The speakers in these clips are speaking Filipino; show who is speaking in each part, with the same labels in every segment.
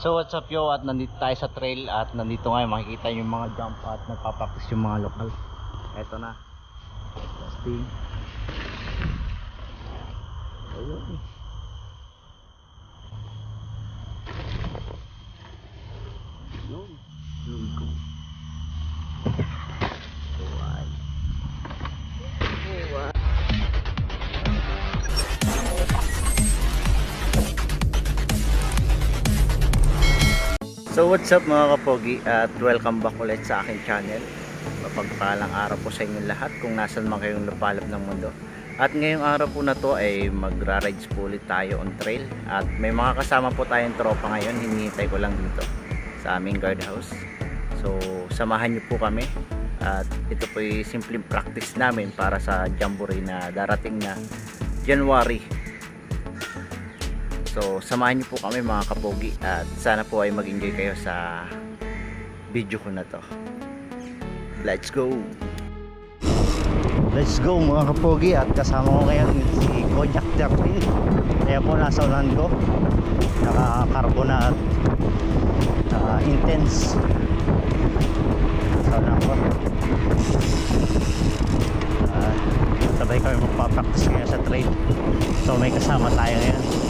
Speaker 1: So what's up yo at nandito tayo sa trail at nandito ngayon makikita yung mga jump at nagpapractice yung mga lokal. Eto na. Testing. Ayun. So what's up mga kapogi? At welcome back ulit sa aking channel. Mapagpalang araw po sa inyong lahat kung nasan man kayong lapalap ng mundo. At ngayong araw po na to ay magra-rides po ulit tayo on trail. At may mga kasama po tayong tropa ngayon. Hinihintay ko lang dito sa aming guardhouse. So samahan niyo po kami. At ito po ay simpleng practice namin para sa jamboree na darating na January So, samahan niyo po kami mga kapogi at sana po ay mag-enjoy kayo sa video ko na to. Let's go! Let's go mga kapogi at kasama ko ngayon si Kojak Terpin. Kaya po nasa unan ko. Naka-carbonate uh, intense. Nasa unan ko. Uh, sabay kami magpapractice ngayon sa trail. So may kasama tayo ngayon.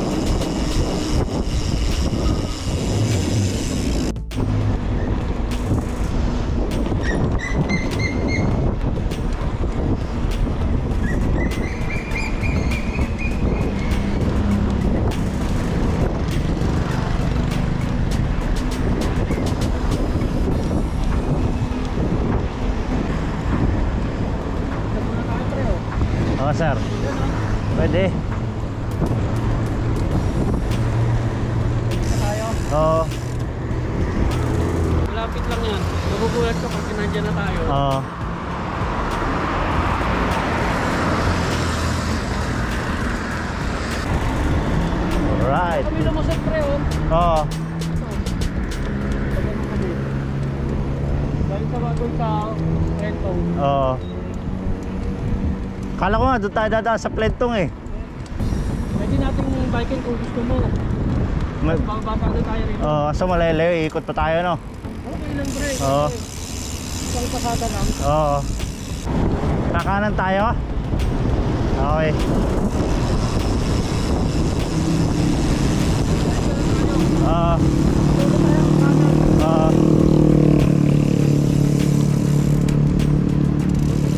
Speaker 1: Oo sir. Pwede. Oo.
Speaker 2: Malapit lang yan. Magugulat ka pag nandiyan na tayo.
Speaker 1: Oo. Alright.
Speaker 2: Kami lumusot pre oh.
Speaker 1: Oo.
Speaker 2: Dahil sa bagong tao, rento.
Speaker 1: Oo. Kala ko nga doon tayo dadaan sa plentong eh.
Speaker 2: Pwede natin biking kung gusto mo.
Speaker 1: May,
Speaker 2: Babasa na tayo rin.
Speaker 1: Oo, sa malalayo, ikot pa tayo no?
Speaker 2: Okay lang pre.
Speaker 1: Oo.
Speaker 2: Isang pasada lang.
Speaker 1: Oo. Kakanan tayo? Okay.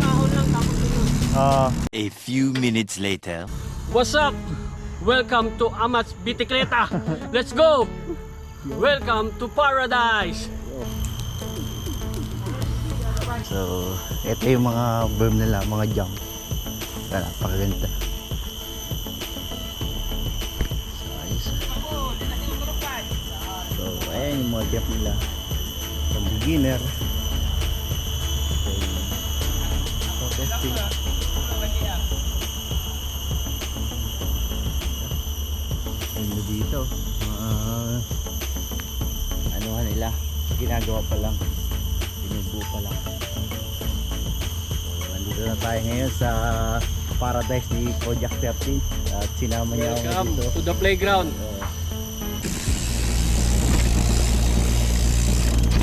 Speaker 2: Ahon lang tapos yun.
Speaker 1: Oo.
Speaker 3: A few minutes later.
Speaker 2: What's up? Welcome to Amats Bitikleta. Let's go! Welcome to paradise!
Speaker 1: So, ito yung mga berm nila, mga jump. Yan, napakaganda. So, ayos. So, ayan yung mga jump nila. From beginner. So, testing. Dito. Mga ano nila, ginagawa pa lang. Binubuo pa lang. So, nandito na tayo ngayon sa paradise ni Kojak 13 at sinama niya ako dito.
Speaker 2: to the playground.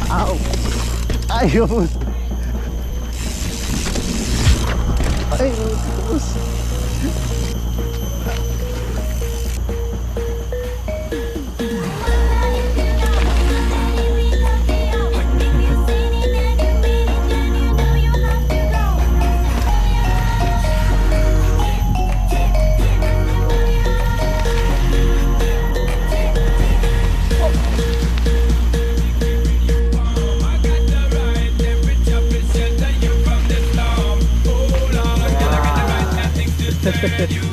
Speaker 1: Uh, Ow! Ayos! Ayos!
Speaker 4: you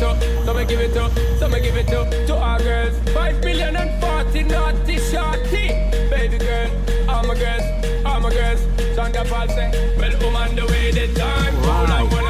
Speaker 4: it up, so me give it up, so me give it up to our girls. Five million and forty naughty shorty. Baby girl, all my girls, all my girls. Sandra Paul say, well, on the way the time. Cold,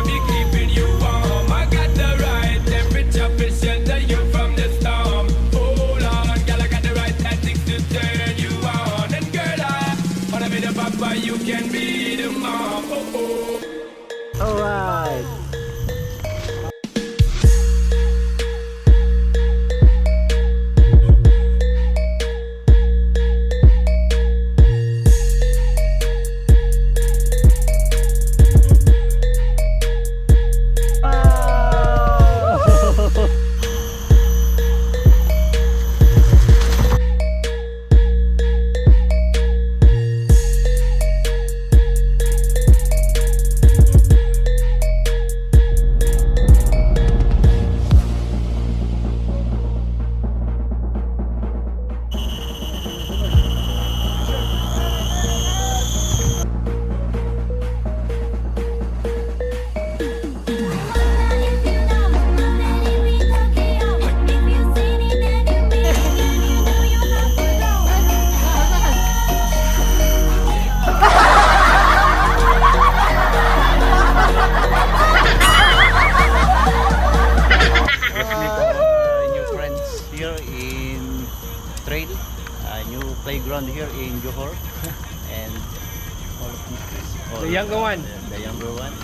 Speaker 2: younger one.
Speaker 1: The, the younger one.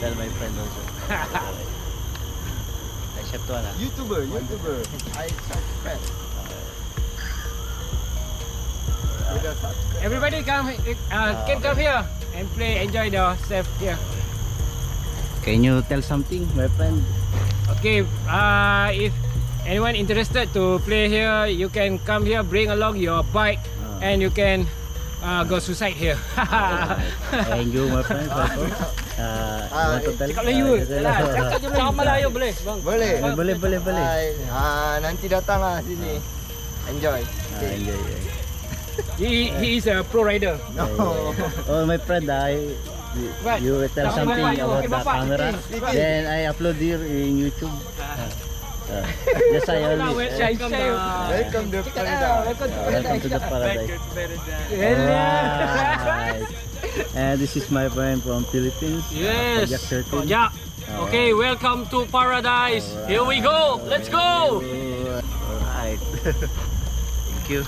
Speaker 1: Tell my friend also. I chef to na.
Speaker 5: YouTuber, YouTuber. I subscribe. With a subscribe.
Speaker 2: Everybody come, uh, can come here and play, enjoy the yourself here.
Speaker 1: Can you tell something, my friend?
Speaker 2: Okay, uh, if anyone interested to play here, you can come here, bring along your bike,
Speaker 1: Ah.
Speaker 2: and you can uh, go suicide here.
Speaker 1: And you, my friend. Uh, you tell?
Speaker 2: Cakap Melayu
Speaker 1: Uh,
Speaker 2: ke? Cakap je Melayu. Melayu boleh, bang.
Speaker 5: Boleh.
Speaker 1: Ah, boleh, boleh, boleh.
Speaker 5: Hai. Ah, nanti datang lah sini. Enjoy.
Speaker 1: Ah, enjoy, enjoy.
Speaker 2: He, he is a pro rider.
Speaker 5: No.
Speaker 1: Oh, my friend, I you will tell something about
Speaker 2: okay,
Speaker 1: the camera. Then I upload here in YouTube. Uh, just I Uh,
Speaker 2: share.
Speaker 5: Welcome to Paradise.
Speaker 2: Welcome to
Speaker 1: uh, welcome to the paradise.
Speaker 2: Yeah.
Speaker 1: Alright. And this is my friend from Philippines. uh,
Speaker 2: Yes.
Speaker 1: Project 13.
Speaker 2: Yeah. Okay, welcome to paradise. Here we go. Let's go.
Speaker 1: Alright. Thank you.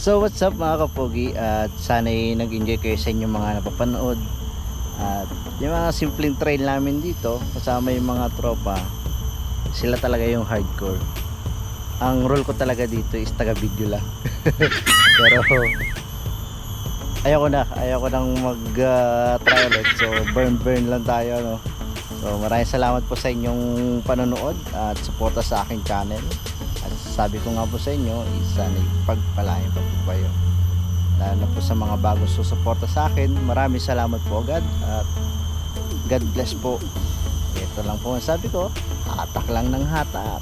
Speaker 1: So what's up mga kapogi at sana'y nag-enjoy kayo sa inyong mga napapanood yung mga simpleng trail namin dito kasama yung mga tropa sila talaga yung hardcore. Ang role ko talaga dito is taga video lang. Pero ayoko na. Ayoko nang mag uh, try ulit. So burn burn lang tayo no? So maraming salamat po sa inyong panonood at suporta sa aking channel. At sabi ko nga po sa inyo isa na pagpalain pa po kayo lalo po sa mga bago susuporta sa akin. Maraming salamat po agad at God bless po. Ito lang po ang sabi ko hatak lang ng hatak